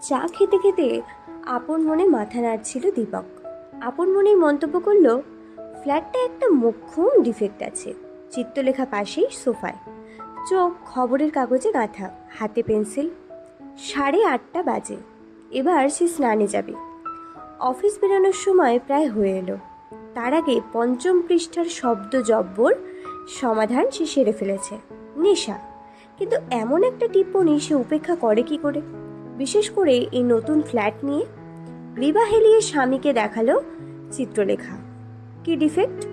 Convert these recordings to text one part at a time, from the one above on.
চা খেতে খেতে আপন মনে মাথা নাড়ছিল দীপক। আপন মনেই মন্তব্য করল, ফ্ল্যাটটা একটা মোক্ষম ডিফেক্ট আছে। চিত্রলেখা পাশেই সোফায়। চোখ, খবরের কাগজে গাঁথা, হাতে পেন্সিল। সাড়ে আটটা বাজে। এবার সে স্নানে যাবে। অফিস বেরোনোর সময় প্রায় হয়ে এলো। তার আগে পঞ্চম পৃষ্ঠার শব্দ জব্বর সমাধান সে সেরে ফেলেছে। নেশা। কিন্তু এমন একটা টিপ্পণী সে উপেক্ষা করে কি করে? বিশেষ করে এই নতুন ফ্ল্যাট নিয়ে গ্রীবা হেলিয়ে স্বামীকে দেখাল চিত্রলেখা। কি ডিফেক্ট?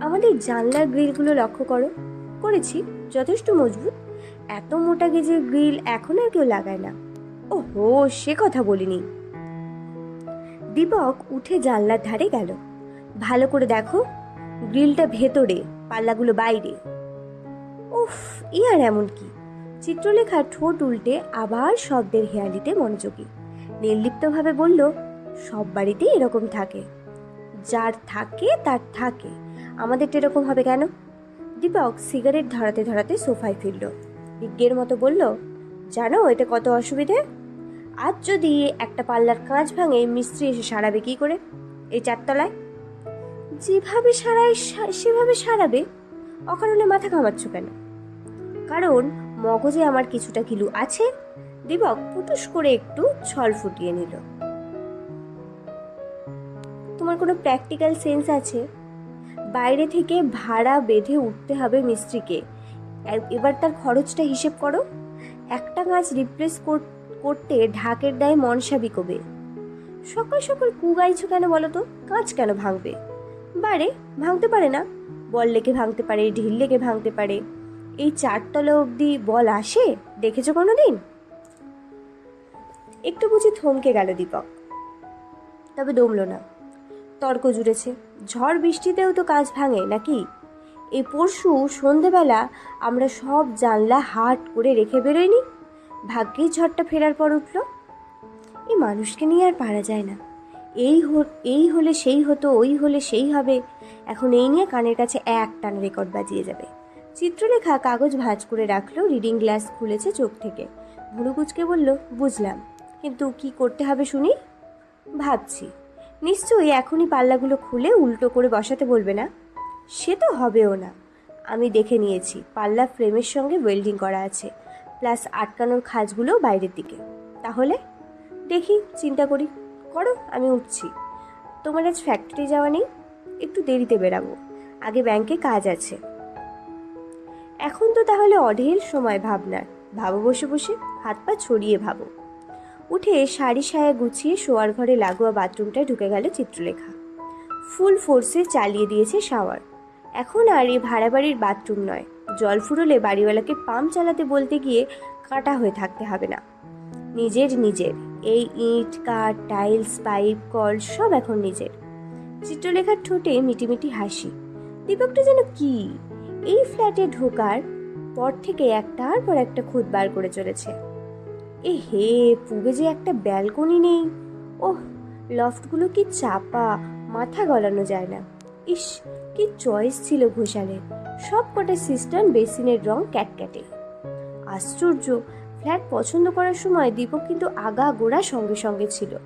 আমাদের জানলার গ্রিলগুলো লক্ষ্য করো। করেছি, যথেষ্ট মজবুত। এত মোটা গেজের গ্রিল এখন আর কেউ লাগায় না। ও হো সে কথা বলিনি। দীপক উঠে জানলার ধারে গেল। ভালো করে দেখো, গ্রিলটা ভেতরে, পাল্লাগুলো বাইরে। উফ, ই আর এমন কি? চিত্রলেখার ঠোঁট উল্টে আবার শব্দের হেয়ালিতে মনোযোগী। নির্লিপ্তভাবে বলল, সব বাড়িতেই এরকম থাকে। যার থাকে, তার থাকে। আমাদের এরকম হবে কেন? দীপক সিগারেট ধরাতে ধরাতে সোফায় ফিরল। বিজ্ঞের মতো বলল, জানো, এতে কত অসুবিধে? আজ যদি একটা পাল্লার কাঁচ ভাঙে, মিস্ত্রি এসে সারাবে কি করে? এই চারতলায়? যেভাবে সারায় সেভাবে সারাবে? অকারণে মাথা ঘামাচ্ছ কেন? কারণ মগজে আমার কিছুটা কিলু আছে। দীপক পুটুস করে একটু ছল ফুটিয়ে নিল। তোমার কোনো প্র্যাকটিক্যাল সেন্স আছে? বাইরে থেকে ভাড়া বেঁধে উঠতে হবে মিস্ত্রিকে। এবার তার খরচটা হিসেব করো। একটা গাছ রিপ্লেস করতে ঢাকের দায়ে মনসা বিকোবে সকাল সকাল কু গাইছো কেন বলো তো? কাঁচ কেন ভাঙবে? বারে ভাঙতে পারে না। বল লেগে ভাঙতে পারে, ঢিল লেগে ভাঙতে পারে। এই চারতলা অবধি বল আসে? দেখেছ কোনো দিন একটু বুঝি থমকে গেল দীপক। তবে দমল না। তর্ক জুড়েছে। ঝড় বৃষ্টিতেও তো কাজ ভাঙে, নাকি? এই পরশু সন্ধেবেলা আমরা সব জানলা হাট করে রেখে বেরোয়নি? ভাগ্যেই ঝড়টা ফেরার পর উঠল। এই মানুষকে নিয়ে আর পারা যায় না। এই এই হলে সেই হতো, ওই হলে সেই হবে। এখন এই নিয়ে কানের কাছে এক টান রেকর্ড বাজিয়ে যাবে। চিত্রলেখা কাগজ ভাঁজ করে রাখল রিডিং গ্লাস খুলেছে চোখ থেকে। ভুরুকুচকে বলল, বুঝলাম। কিন্তু কি করতে হবে শুনি? ভাবছি। নিশ্চয়ই এখনই পাল্লাগুলো খুলে উল্টো করে বসাতে বলবে না? সে তো হবেও না। আমি দেখে নিয়েছি, পাল্লা ফ্রেমের সঙ্গে ওয়েল্ডিং করা আছে প্লাস আটকানোর খাঁজগুলো বাইরের দিকে। তাহলে? দেখি, চিন্তা করি। করো, আমি উঠছি। তোমার আজ ফ্যাক্টরি যাওয়া নেই? একটু দেরিতে বেরাবো। আগে ব্যাংকে কাজ আছে। এখন তো তাহলে অঢেল সময় ভাবনার। ভাবো বসে বসে, হাত পা ছড়িয়ে ভাবো। উঠে শাড়ি সায়া গুছিয়ে শোয়ার ঘরে লাগোয়া বাথরুমটায় ঢুকে গেল চিত্রলেখা। ফুল ফোর্সে চালিয়ে দিয়েছে শাওয়ার। এখন আর এই ভাড়া বাড়ির বাথরুম নয়। জল ফুরলে বাড়িওয়ালাকে পাম্প চালাতে বলতে গিয়ে কাটা হয়ে থাকতে হবে না। নিজের নিজের। এই ইট, কাঠ, টাইলস, পাইপ, কল সব এখন নিজের। চিত্রলেখার ঠোঁটে মিটিমিটি হাসি। দীপকটা যেন কি? এই ফ্ল্যাটে ঢোকার পর থেকে একটার পর একটা খুদ বার করে চলেছে। এ হে, পুবে যে একটা ব্যালকনি নেই। ওহ, লফটগুলো কি চাপা, মাথা গলানো যায় না। ইস, কি চয়েস ছিল ঘোষালের। সব কটা সিস্টার্ন বেসিনের রং ক্যাটক্যাটে। আশ্চর্য, ফ্ল্যাট পছন্দ করার সময় দীপক কিন্তু আগা গোড়া সঙ্গে সঙ্গে ছিল।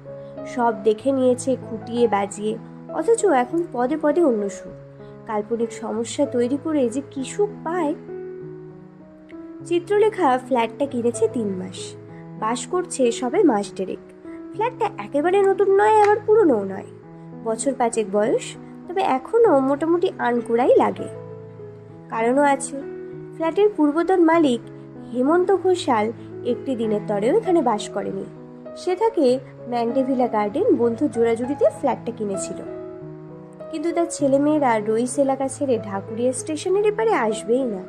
সব দেখে নিয়েছে, খুঁটিয়ে বাজিয়ে, অথচ এখন পদে পদে অন্য সুখ কাল্পনিক সমস্যা তৈরি করে যে কি সুখ পায়। চিত্রলেখা ফ্ল্যাটটা কিনেছে তিন মাস। বাস করছে সবে মাস ডেরেক ফ্ল্যাটটা একেবারে নতুন নয়, আবার পুরনোও নয়। বছর পাঁচেক বয়স, তবে এখনও মোটামুটি আনকুড়াই লাগে। কারণও আছে। ফ্ল্যাটের পূর্বতন মালিক হেমন্ত ঘোষাল একটি দিনের তরেও এখানে বাস করেনি। সে থাকে ম্যান্ডেভিলা গার্ডেন বন্ধু জোড়াজুড়িতে ফ্ল্যাটটা কিনেছিল। কিন্তু তার ছেলেমেয়েরা রইস এলাকা ছেড়ে ঢাকুরিয়া স্টেশনের এপারে আসবেই না।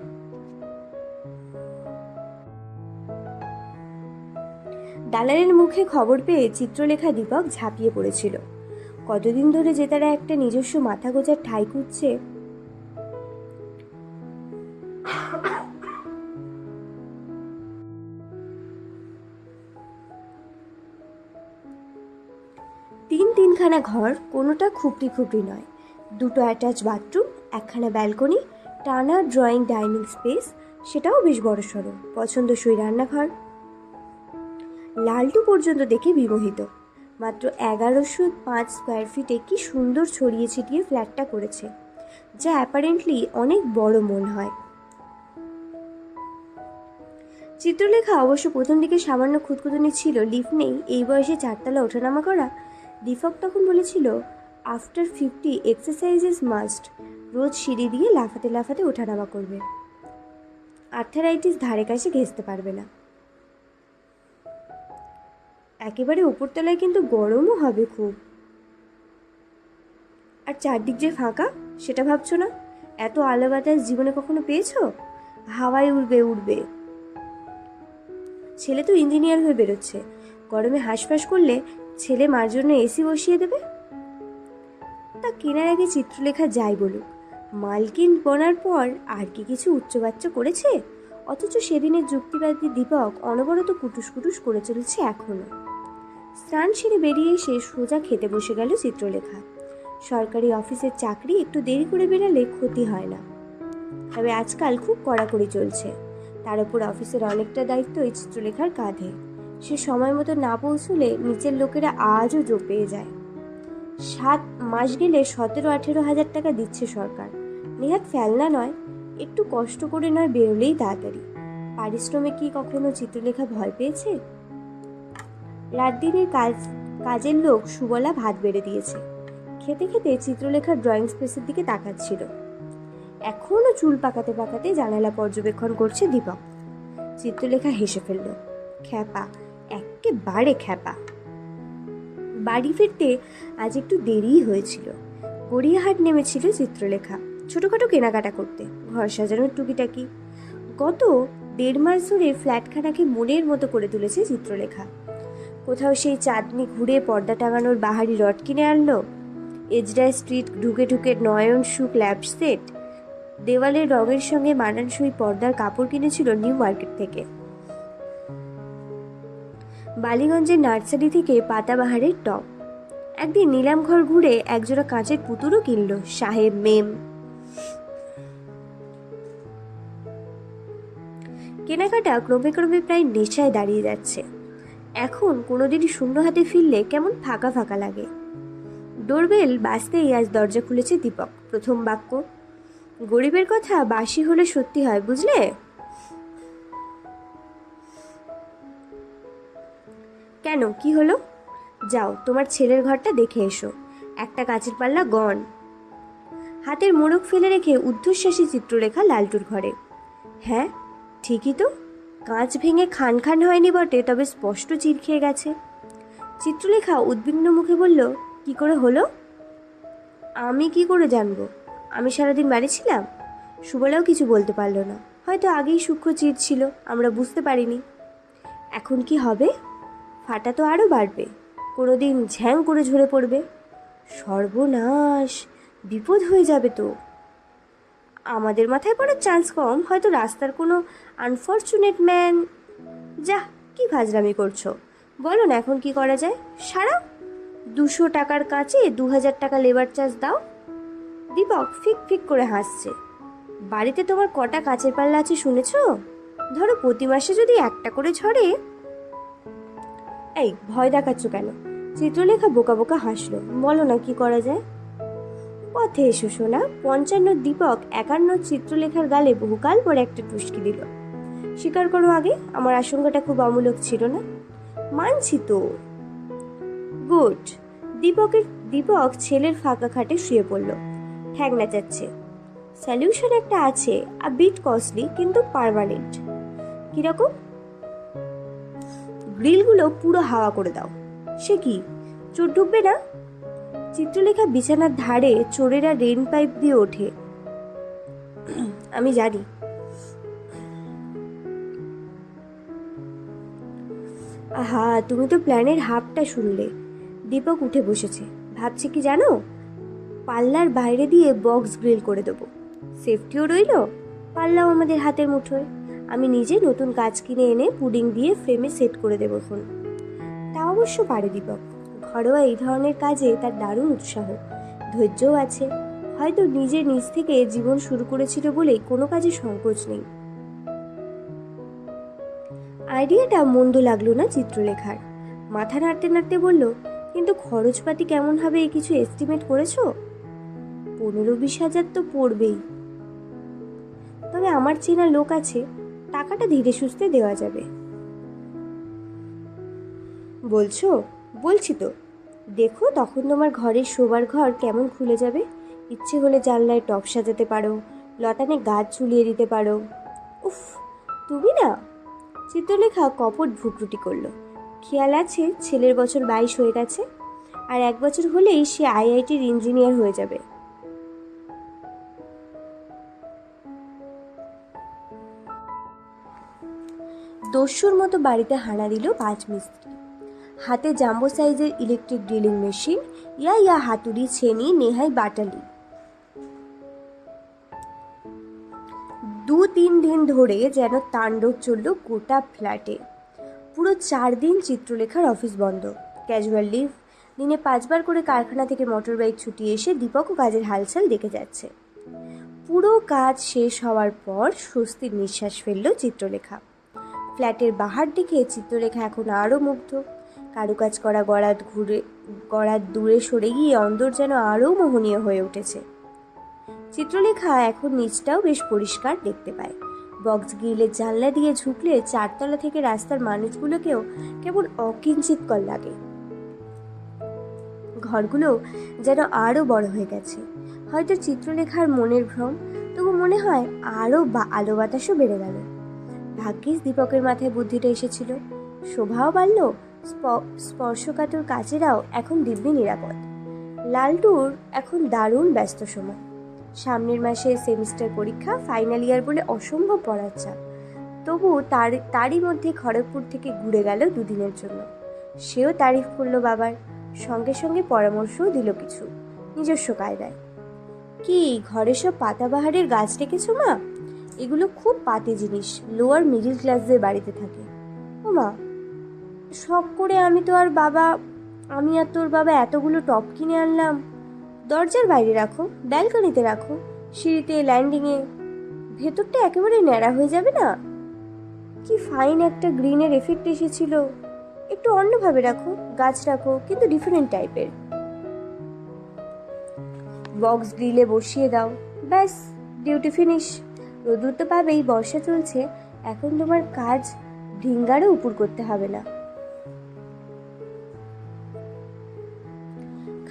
দালালের মুখে খবর পেয়ে চিত্রলেখা দীপক ঝাঁপিয়ে পড়েছিল। কতদিন ধরে যে তারা একটা নিজস্ব মাথা গোজার ঠাই খুঁজছে। তিন তিনখানা ঘর কোনোটা খুপড়ি খুপড়ি নয়। দুটো অ্যাটাচ বাথরুম, একখানা ব্যালকনি, টানা ড্রয়িং ডাইনিং স্পেস, সেটাও বেশ বড় সড়ো, পছন্দসই রান্নাঘর। লালটু পর্যন্ত দেখে বিমোহিত। মাত্র এগারোশো পাঁচ স্কোয়ার ফিটে কি সুন্দর ছড়িয়ে ছিটিয়ে ফ্ল্যাটটা করেছে, যা অ্যাপারেন্টলি অনেক বড় মন হয়। চিত্রলেখা অবশ্য প্রথম দিকে সামান্য খুঁতখুতুনি ছিল লিফ নেই, এই বয়সে চারতলা ওঠানামা করা। দীপক তখন বলেছিল after fifty exercise is must রোজ সিঁড়ি দিয়ে লাফাতে লাফাতে ওঠানামা করবে। আর্থারাইটিস ধারে কাছে ঘেঁচতে পারবে না। একেবারে উপরতলায় কিন্তু গরমও হবে খুব। আর চারদিক যে ফাঁকা, সেটা ভাবছ না? এত আলো বাতাস জীবনে কখনো পেয়েছ? হাওয়ায় উড়বে উড়বে। ছেলে তো ইঞ্জিনিয়ার হয়ে বেরোচ্ছে। গরমে হাঁসফাঁস করলে ছেলে মার জন্য এসি বসিয়ে দেবে? তা কেনার আগে চিত্রলেখা যাই বলুক। মালকিন বনার পর আর কি কিছু উচ্চবাচ্য করেছে? অথচ সেদিনের যুক্তিবাদী দীপক অনবরত কুটুস কুটুস করে চলেছে এখনও। স্নান সেরে বেরিয়ে এসে সোজা খেতে বসে গেল চিত্রলেখা। সরকারি অফিসের চাকরি একটু দেরি করে বেরালে ক্ষতি হয় না। তবে আজকাল খুব কড়াকড়ি চলছে। তার উপর অফিসের অনেকটা দায়িত্ব এই চিত্রলেখার কাঁধে। সে সময় মতো না পৌঁছলে নিচের লোকেরা আজও জো পেয়ে যায়। সাত মাস গেলে সতেরো, আঠেরো হাজার টাকা দিচ্ছে সরকার। নেহাত ফেলনা নয়, একটু কষ্ট করে নয় বেরোলেই তাড়াতাড়ি। পারিশ্রমিক কি কখনো চিত্রলেখা ভয় পেয়েছে? রাত দিনের কাজ, কাজের লোক সুবলা ভাত বেড়ে দিয়েছে। খেতে খেতে চিত্রলেখার ড্রয়িং স্পেসের দিকে তাকাচ্ছিল। এখনও চুল পাকাতে পাকাতে জানালা পর্যবেক্ষণ করছে দীপক। চিত্রলেখা হেসে ফেলল, খ্যাপা, একেবারে খ্যাপা। বাড়ি ফিরতে আজ একটু দেরিই হয়েছিল। গড়িয়াহাট নেমেছিল চিত্রলেখা, ছোটোখাটো কেনাকাটা করতে, ঘর সাজানোর টুকিটাকি। গত দেড় মাস ধরে ফ্ল্যাটখানাকে মনের মতো করে তুলেছে চিত্রলেখা। কোথাও সেই চাঁদনি ঘুরে পর্দা টাঙানোর বাহারি রড কিনে আনলো, এজরা স্ট্রিট ঢুকে ঢুকে নয়ন, সুখ ল্যাব সেট, দেওয়ালের রঙের সঙ্গে মানানসই পর্দার কাপড় কিনেছিল নিউ মার্কেট থেকে। বালিগঞ্জের নার্সারি থেকে পাতাবাহারের টপ একদিন নিলাম ঘর একজোড়া কাঁচের পুতুলও কিনল সাহেব মেম। কেনাকাটা ক্রমে ক্রমে প্রায় নেশায় দাঁড়িয়ে যাচ্ছে। এখন কোনোদিনই শূন্য হাতে ফিরলে কেমন ফাঁকা ফাঁকা লাগে। ডোরবেল বাজতেই আজ দরজা খুলেছে দীপক, প্রথম বাক্য। গরিবের কথা বাসি হলে সত্যি হয়, বুঝলে? কেন? কি হলো? যাও, তোমার ছেলের ঘরটা দেখে এসো। একটা কাঁচের পাল্লা গন হাতের মোড়ক ফেলে রেখে ঊর্ধ্বশ্বাসী চিত্রলেখা লালটুর ঘরে। হ্যাঁ ঠিকই তো। কাঁচ ভেঙে খান খান হয়নি বটে, তবে স্পষ্ট চির খেয়ে গেছে। চিত্রলেখা উদ্বিগ্ন মুখে বলল, কি করে হলো? আমি কি করে জানব? আমি সারাদিন বাড়ি ছিলাম। সুবলাও কিছু বলতে পারল না। হয়তো আগেই সূক্ষ্ম চির ছিল, আমরা বুঝতে পারিনি। এখন কি হবে? ফাটা তো আরও বাড়বে। কোনোদিন ঝ্যাং করে ঝরে পড়বে। সর্বনাশ, বিপদ হয়ে যাবে তো। আমাদের মাথায় পড়ার চান্স কম, হয়তো রাস্তার কোনো আনফর্চুনেট ম্যান যা, কি ফাজলামি করছ? বলো না এখন কি করা যায়? সারা, দুশো টাকার কাছে দু হাজার টাকা লেবার চার্জ দাও। দীপক ফিক ফিক করে হাসছে। বাড়িতে তোমার কটা কাচের পাল্লা আছে শুনেছ? ধরো প্রতি মাসে যদি একটা করে ঝরে এই, ভয় দেখাচ্ছ কেন? চিত্রলেখা বোকা বোকা হাসলো। বলো না, কি করা যায়? পথে এসো শোনা পঞ্চান্ন দীপক একান্ন চিত্রলেখার গালে বহুকাল পরে একটা টুসকি দিল। স্বীকার করো আগে, আমার আশঙ্কাটা খুব অমূলক ছিল না। মানছি তো। গুড। দীপকের, দীপক ছেলের ফাঁকা খাটে শুয়ে পড়ল। ঠ্যাং নাচাচ্ছে। সলিউশন একটা আছে, আ বিট কস্টলি, কিন্তু পার্মানেন্ট। কীরকম? গ্রিলগুলো পুরো হাওয়া করে দাও। সে কি? চোর ঢুকবে না? চিত্রলেখা বিছানার ধারে চোরেরা রেন পাইপ দিয়ে ওঠে। আমি জানি। আহা, তুমি তো প্ল্যানের হাফটা শুনলে। দীপক উঠে বসেছে। ভাবছে কি জানো? পাল্লার বাইরে দিয়ে বক্স গ্রিল করে দেবো। সেফটিও রইল, পাল্লাও আমাদের হাতের মুঠোয়। আমি নিজে নতুন কাজ কিনে এনে পুডিং দিয়ে ফ্রেমে সেট করে দেবো ফোন তা অবশ্য পারে দীপক। ঘরোয়া এই ধরনের কাজে তার দারুণ উৎসাহ। ধৈর্যও আছে। হয়তো নিজের নিজ থেকে জীবন শুরু করেছিল বলেই কোনো কাজে সংকোচ নেই। আইডিয়াটা মন্দ লাগল না চিত্রলেখার। মাথা নাড়তে নাড়তে বলল, কিন্তু খরচপাতি কেমন হবে কিছু এস্টিমেট করেছ? পনেরো বিশ হাজার তো পড়বেই। তবে আমার চেনা লোক আছে টাকাটা ধীরে সুস্থে দেওয়া যাবে। বলছো? বলছি তো। দেখো তখন তোমার ঘরের শোবার ঘর কেমন খুলে যাবে। ইচ্ছে হলে জানলায় টপ সাজাতে পারো, লতানে গাছ ঝুলিয়ে দিতে পারো। উফ, তুমি না? চিত্রলেখা কপট ভুকরুটি করল। খেয়াল আছে ছেলের বছর বাইশ হয়ে গেছে, আর এক বছর হলেই সে আইআইটির ইঞ্জিনিয়ার হয়ে যাবে। দস্যুর মতো বাড়িতে হানা দিল পাঁচ মিস্ত্রি। হাতে জাম্বো সাইজের ইলেকট্রিক ড্রিলিং মেশিন ইয়া ইয়া হাতুড়ি, ছেনি, নেহাই, বাটালি। দু তিন দিন ধরে যেন তাণ্ডব চলল গোটা ফ্ল্যাটে। পুরো চার দিন চিত্রলেখার অফিস বন্ধ। ক্যাজুয়াল লিভ দিনে পাঁচবার করে কারখানা থেকে মোটর বাইক ছুটি এসে দীপকও কাজের হালচাল দেখে যাচ্ছে। পুরো কাজ শেষ হওয়ার পর স্বস্তির নিঃশ্বাস ফেলল চিত্রলেখা। ফ্ল্যাটের বাহার দিকে চিত্রলেখা এখন আরও মুগ্ধ। কারুকাজ করা গড়াত ঘুরে গড়াত দূরে সরে গিয়ে অন্দর যেন আরও মোহনীয় হয়ে উঠেছে। চিত্রলেখা এখন নিচটাও বেশ পরিষ্কার দেখতে পায়। বক্স গ্রিলের জানলা দিয়ে ঝুঁকলে চারতলা থেকে রাস্তার মানুষগুলোকেও কেমন অকিঞ্চিতকর লাগে। ঘরগুলো যেন আরও বড় হয়ে গেছে। হয়তো চিত্রলেখার মনের ভ্রম, তবু মনে হয় আরও বা, আলো বাতাসও বেড়ে গেল। ভাগ্যিস দীপকের মাথায় বুদ্ধিটা এসেছিল। শোভাও বাড়ল স্পর্শকাতর কাজেরাও এখন দিব্যি নিরাপদ। লালটুর এখন দারুণ ব্যস্ত সময়। সামনের মাসে সেমিস্টার পরীক্ষা, ফাইনাল ইয়ার বলে অসম্ভব পড়ার চাপ। তবু তার, তারই মধ্যে খড়গপুর থেকে ঘুরে গেল দুদিনের জন্য। সেও তারিফ করল বাবার, সঙ্গে সঙ্গে পরামর্শও দিল কিছু, নিজস্ব কায়দায়। কি, ঘরে সব পাতাবাহারের গাছ রেখেছো মা? এগুলো খুব পাতে জিনিস। লোয়ার মিডিল ক্লাসদের বাড়িতে থাকে। ও মা শখ করে আমি তো আর বাবা, আমি আর তোর বাবা এতগুলো টপ কিনে আনলাম। দরজার বাইরে রাখো, ব্যালকনিতে রাখো, সিঁড়িতে, ল্যান্ডিংয়ে। ভেতরটা একেবারে ন্যাড়া হয়ে যাবে না? কি ফাইন একটা গ্রিনের এফেক্ট এসেছিল। একটু অন্যভাবে রাখো, গাছ রাখো, কিন্তু ডিফারেন্ট টাইপের। বক্স গ্রিলে বসিয়ে দাও, ব্যাস, ডিউটি ফিনিশ। রোদুর তো পাবেই বর্ষা চলছে, এখন তোমার কাজ ঢিঙ্গারও উপর করতে হবে না।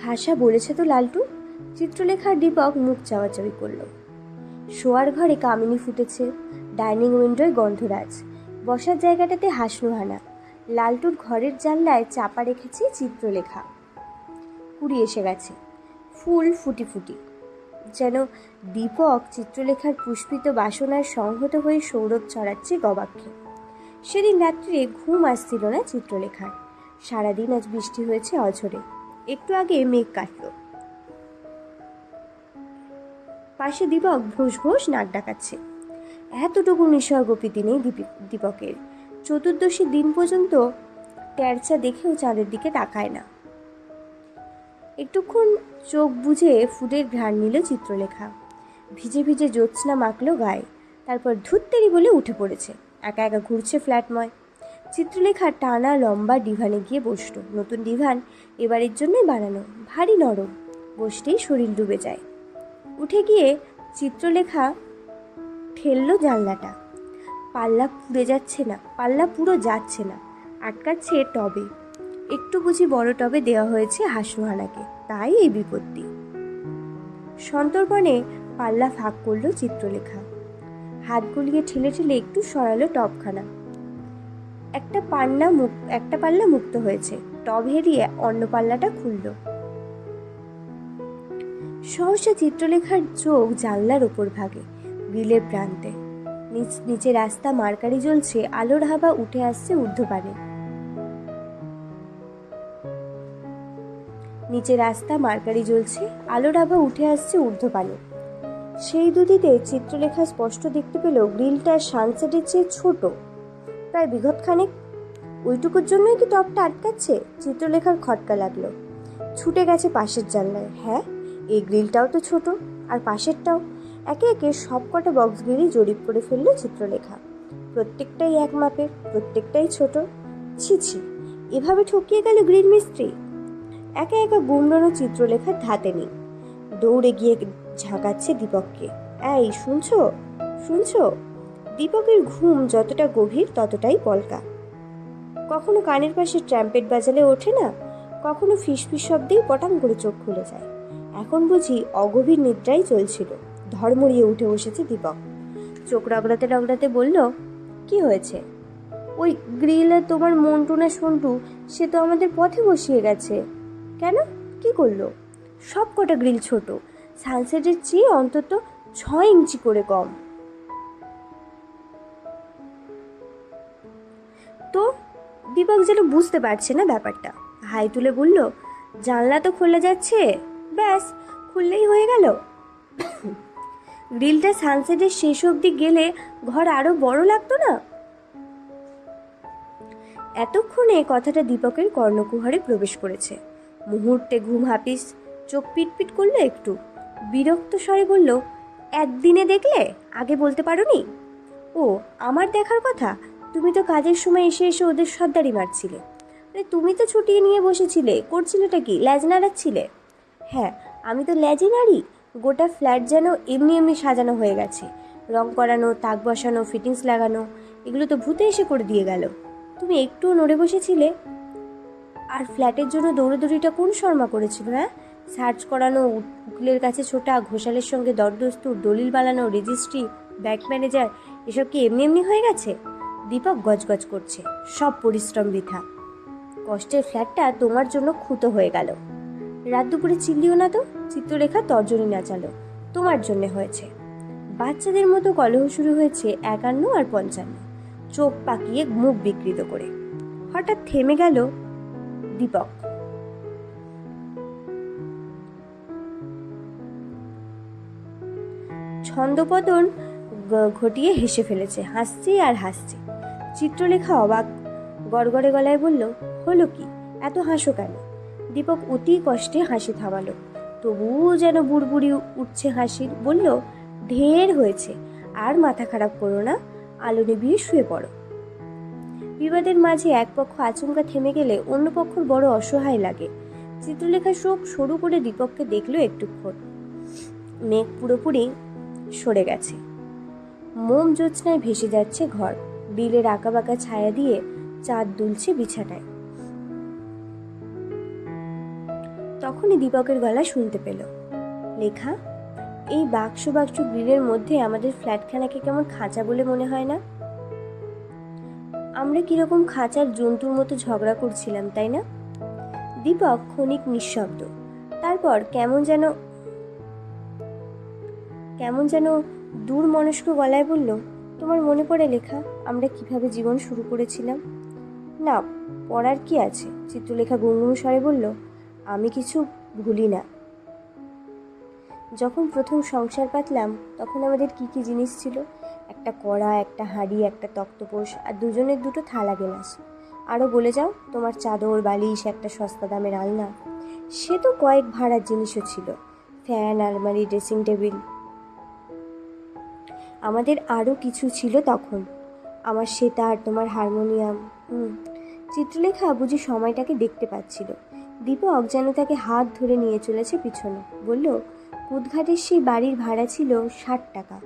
খাসা বলেছে তো লালটু, চিত্রলেখার দীপক মুখ চাওয়াচাওয়ি করল। শোয়ার ঘরে কামিনী ফুটেছে, ডাইনিং উইন্ডোয় গন্ধরাজ, বসার জায়গাটাতে হাসনুহানা, লালটুর ঘরের জানলায় চাপা রেখেছে চিত্রলেখা। কুড়ি এসে গেছে, ফুল ফুটি ফুটি। যেন দীপক চিত্রলেখার পুষ্পিত বাসনায় সংহত হয়ে সৌরভ ছড়াচ্ছে গবাক্ষে। সেদিন রাত্রে ঘুম আসছিল না চিত্রলেখার। সারাদিন আজ বৃষ্টি হয়েছে অঝরে। একটু আগে মেঘ কাটল। পাশে দীপক ভোস ভোস নাক ডাকাচ্ছে। এতটুকু নিসর্গপ্রীতি নেই দীপি- দীপকের। চতুর্দশী দিন পর্যন্ত ট্যারচা দেখেও চাঁদের দিকে তাকায় না। একটুক্ষণ চোখ বুঝে ফুডের ঘ্রাণ নিল চিত্রলেখা। ভিজে ভিজে জ্যোৎস্না মাখলো গায়ে। তারপর ধুত্তেরি বলে উঠে পড়েছে। একা একা ঘুরছে ফ্ল্যাটময়। চিত্রলেখা টানা লম্বা ডিভানে গিয়ে বসল। নতুন ডিভান এবারের জন্যই বানানো। ভারী নরম। বসতেই শরীর ডুবে যায়। উঠে গিয়ে চিত্রলেখা ঠেললো জানলাটা। পাল্লা পুড়ে যাচ্ছে না। পাল্লা পুরো যাচ্ছে না। আটকাচ্ছে টবে। একটু বুঝি বড় টবে দেওয়া হয়েছে হাসুহানাকে। তাই এই বিপত্তি। সন্তর্পণে পাল্লা ফাঁক করল চিত্রলেখা। হাত গুলিয়ে ঠেলে ঠেলে একটু সরালো টবখানা। একটা পান্না মুক একটা পাল্লা মুক্ত হয়েছে। টব হেরিয়ে অন্য পাল্লাটা খুলল। সহসা চিত্রলেখার চোখ জানলার ওপর ভাগে, বিলের প্রান্তে। নিচ নিচে রাস্তা মার্কারি জ্বলছে, আলোর হাবা উঠে আসছে ঊর্ধ্বপানে। নিচে রাস্তা মার্কারি জ্বলছে আলোর আভা উঠে আসছে ঊর্ধ্বপানে সেই দুদিতে চিত্রলেখা স্পষ্ট দেখতে পেল গ্রিলটা সানসেটের চেয়ে ছোট। প্রায় বিঘৎখানেক ওইটুকুর জন্যই কি টপটা আটকাচ্ছে? চিত্রলেখার খটকা লাগল। ছুটে গেছে পাশের জানলায়। হ্যাঁ এই গ্রিলটাও তো ছোট, আর পাশেরটাও। একে একে সব কটা বক্স গ্রিলই জরিপ করে ফেলল চিত্রলেখা। প্রত্যেকটাই এক মাপের, প্রত্যেকটাই ছোট। ছি ছি, এভাবে ঠকিয়ে গেল গ্রিল মিস্ত্রি। একা একা গুমড়ানো চিত্রলেখার ধাতে নেই। দৌড়ে গিয়ে ঝাঁকাচ্ছে দীপককে। এই, শুনছো? শুনছো? দীপকের ঘুম যতটা গভীর ততটাই পলকা। কখনো কানের পাশে ট্র্যাম্পেট বাজালে ওঠে না, কখনো ফিসফিস শব্দেই পটাং করে চোখ খুলে যায়। এখন বুঝি অগভীর নিদ্রাই চলছিল। ধর্মড়িয়ে উঠে বসেছে দীপক। চোখ রগড়াতে রগড়াতে বলল, কি হয়েছে? ওই গ্রিলে তোমার মন্টু না সন্টু, সে তো আমাদের পথে বসিয়ে গেছে। কেন? কি করল? সব কটা গ্রিল ছোট। সানসেটের চেয়ে অন্তত ছয় ইঞ্চি করে কম। তো, দীপক যেন বুঝতে পারছে না ব্যাপারটা। হাই তুলে বলল, জানলা তো খোলা যাচ্ছে। ব্যাস, খুললেই হয়ে গেল। গ্রিলটা সানসেটের শেষ অবধি গেলে ঘর আরও বড় লাগতো না? এতক্ষণে কথাটা দীপকের কর্ণকুহারে প্রবেশ করেছে। মুহূর্তে ঘুম হাপিস, চোখ পিটপিট করল একটু। বিরক্ত স্বরে বলল, একদিনে দেখলে? আগে বলতে পারোনি? ও, আমার দেখার কথা? তুমি তো কাজের সময় এসে এসে ওদের সর্দারি মারছিলে। আরে তুমি তো ছুটিয়ে নিয়ে বসেছিলে, করছিলেটা কি, ল্যাজ নাড়াচ্ছিলে? হ্যাঁ আমি তো ল্যাজে নাড়ি। গোটা ফ্ল্যাট যেন এমনি এমনি সাজানো হয়ে গেছে। রং করানো, তাক বসানো, ফিটিংস লাগানো, এগুলো তো ভূতে এসে করে দিয়ে গেল। তুমি একটুও নড়ে বসেছিলে? আর ফ্ল্যাটের জন্য দৌড়োদৌড়িটা কোন শর্মা করেছিল হ্যাঁ? সার্চ করানো উক- উকিলের কাছে ছোটা, ঘোষালের সঙ্গে দরদস্তুর দলিল বানানো, রেজিস্ট্রি, ব্যাংক ম্যানেজার, এসব কি এমনি এমনি হয়ে গেছে? দীপক গজগজ করছে, সব পরিশ্রম বৃথা। কষ্টের ফ্ল্যাটটা তোমার জন্য খুঁতো হয়ে গেল। রাত দুপুরে চিল্লিও না তো চিত্ররেখা তর্জনী নাচালো, তোমার জন্য হয়েছে। বাচ্চাদের মতো কলহ শুরু হয়েছে একান্ন আর পঞ্চান্ন। চোখ পাকিয়ে মুখ বিকৃত করে। হঠাৎ থেমে গেল দীপক। ছন্দপতন ঘটিয়ে হেসে ফেলেছে। হাসছে আর হাসছে। চিত্রলেখা অবাক। গড়গড়ে গলায় বলল, হলো কি? এত হাসো কেন? দীপক অতি কষ্টে হাসি থামালো। তবুও যেন বুড়বুড়ি উঠছে হাসির। বলল, ঢের হয়েছে। আর মাথা খারাপ করো না। আলো নিভিয়ে শুয়ে পড়ো। বিবাদের মাঝে এক পক্ষ আচমকা থেমে গেলে অন্য পক্ষর বড় অসহায় লাগে। চিত্রলেখা চোখ সরু করে দীপককে দেখল একটুক্ষণ মেঘ পুরোপুরি সরে গেছে। মোম জ্যোৎস্নায় ভেসে যাচ্ছে ঘর। বিলের আঁকাবাঁকা ছায়া দিয়ে চাঁদ দুলছে বিছানায়। তখনই দীপকের গলা শুনতে পেল। লেখা, এই বাক্স বাক্স গ্রিলের মধ্যে আমাদের ফ্ল্যাটখানাকে কেমন খাঁচা বলে মনে হয় না? আমরা কীরকম খাঁচার জন্তুর মতো ঝগড়া করছিলাম, তাই না? দীপক ক্ষণিক নিঃশব্দ। তারপর কেমন যেন কেমন যেন দূর মনস্ক গলায় বলল, তোমার মনে পড়ে লেখা, আমরা কীভাবে জীবন শুরু করেছিলাম? না, পড়ার কি আছে? চিত্রলেখা গুনগুন স্বরে বলল, আমি কিছু ভুলি না। যখন প্রথম সংসার পাতলাম, তখন আমাদের কি কি জিনিস ছিল? একটা কড়া, একটা হাঁড়ি, একটা তক্তপোষ আর দুজনের দুটো থালা গেলাস। আরও বলে যাও, তোমার চাদর, বালিশ, একটা সস্তা দামের আলনা। সে তো কয়েক ভাড়ার জিনিসও ছিল, ফ্যান, আলমারি, ড্রেসিং টেবিল। আমাদের আরও কিছু ছিল তখন। আমার সেতার তোমার হারমোনিয়াম, হুম, চিত্রলেখা বুঝি সময়টাকে দেখতে পাচ্ছিল। দীপক যেন তাকে হাত ধরে নিয়ে চলেছে পিছনে। বলল, কুদঘাটের সেই বাড়ির ভাড়া ছিল ষাট টাকা।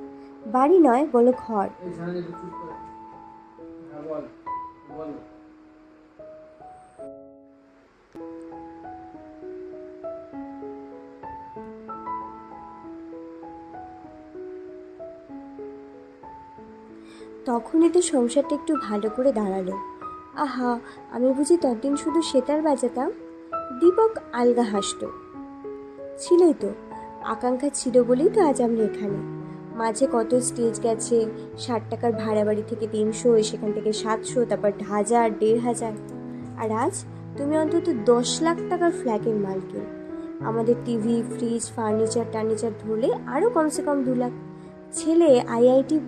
বাড়ি নয়, বলো ঘর। তখনই তো সংসারটা একটু ভালো করে দাঁড়াল। আহা, আমি বুঝি ততদিন শুধু সেতার বাজাতাম? দীপক আলগা হাসত। ছিলই তো, আকাঙ্ক্ষা ছিল বলেই তো আজ আমরা এখানে। মাঝে কত স্টেজ গেছে? ষাট টাকার ভাড়া বাড়ি থেকে তিনশো সেখান থেকে সাতশো, তারপর হাজার, দেড় হাজার। আর আজ তুমি অন্তত দশ লাখ টাকার ফ্ল্যাটের মালকিন আমাদের টিভি ফ্রিজ ফার্নিচার টার্নিচার ধরলে আরও কমসে কম দু লাখ। ছেলে আইআইটি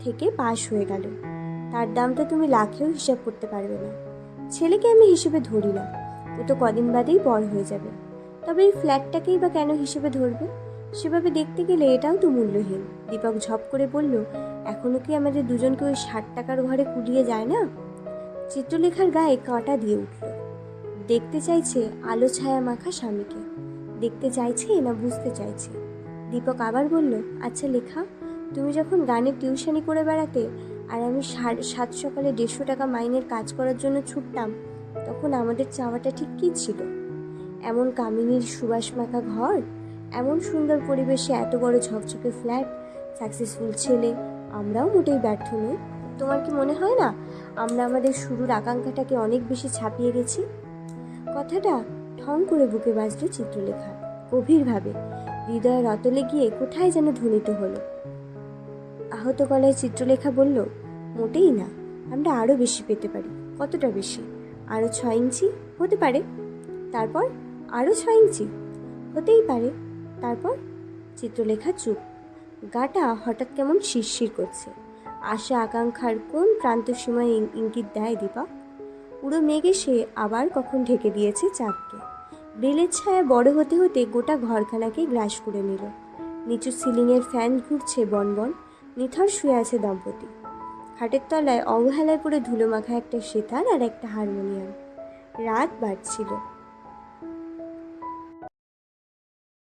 থেকে পাশ হয়ে গেল। তার দামটা তুমি লাখেও হিসাব করতে পারবে না। ছেলেকে আমি হিসেবে ধরি না। ও তো কদিন বাদেই বড় হয়ে যাবে। তবে এই ফ্ল্যাটটাকেই বা কেন হিসেবে ধরবে? সেভাবে দেখতে গেলে এটাও তো মূল্যহীন। দীপক ঝপ করে বলল, এখনও কি আমাদের দুজনকে ওই ষাট টাকার ঘরে কুলিয়ে যায় না? চিত্রলেখার গায়ে কাঁটা দিয়ে উঠল। দেখতে চাইছে আলো ছায়া মাখা স্বামীকে। দেখতে চাইছে না বুঝতে চাইছে? দীপক আবার বলল আচ্ছা লেখা, তুমি যখন গানের টিউশনি করে বেড়াতে আর আমি সাত সকালে দেড়শো টাকা মাইনের কাজ করার জন্য ছুটতাম, তখন আমাদের চাওয়াটা ঠিক কী ছিল? এমন কামিনীর সুবাস মাখা ঘর? এমন সুন্দর পরিবেশে এত বড় ঝকঝকে ফ্ল্যাট সাকসেসফুল ছেলে, আমরাও মোটেই ব্যর্থ নই। তোমার কি মনে হয় না, আমরা আমাদের শুরুর আকাঙ্ক্ষাটাকে অনেক বেশি ছাপিয়ে গেছি? কথাটা ঠং করে বুকে বাজল চিত্রলেখা, গভীরভাবে। হৃদয়ের অতলে গিয়ে কোথায় যেন ধ্বনিত হলো। আহত গলায় চিত্রলেখা বলল, মোটেই না, আমরা আরও বেশি পেতে পারি। কতটা বেশি? আরও ছয় ইঞ্চি? হতে পারে। তারপর আরও ছয় ইঞ্চি? হতেই পারে। তারপর চিত্রলেখা চুপ। গাটা হঠাৎ কেমন শিরশির করছে। আশা আকাঙ্ক্ষার কোন প্রান্ত সীমায় ইঙ্গিত দেয় দীপা পুরো মেঘে সে আবার কখন ঢেকে দিয়েছে চাঁদকে। বেলের ছায়া বড় হতে হতে গোটা ঘরখানাকে গ্রাস করে নিল। নিচু সিলিংয়ের ফ্যান ঘুরছে বনবন, নিথর শুয়ে আছে দম্পতি। খাটের তলায় অবহেলায় পড়ে ধুলো মাখা একটা সেতার আর একটা হারমোনিয়াম। রাত বাড়ছিল।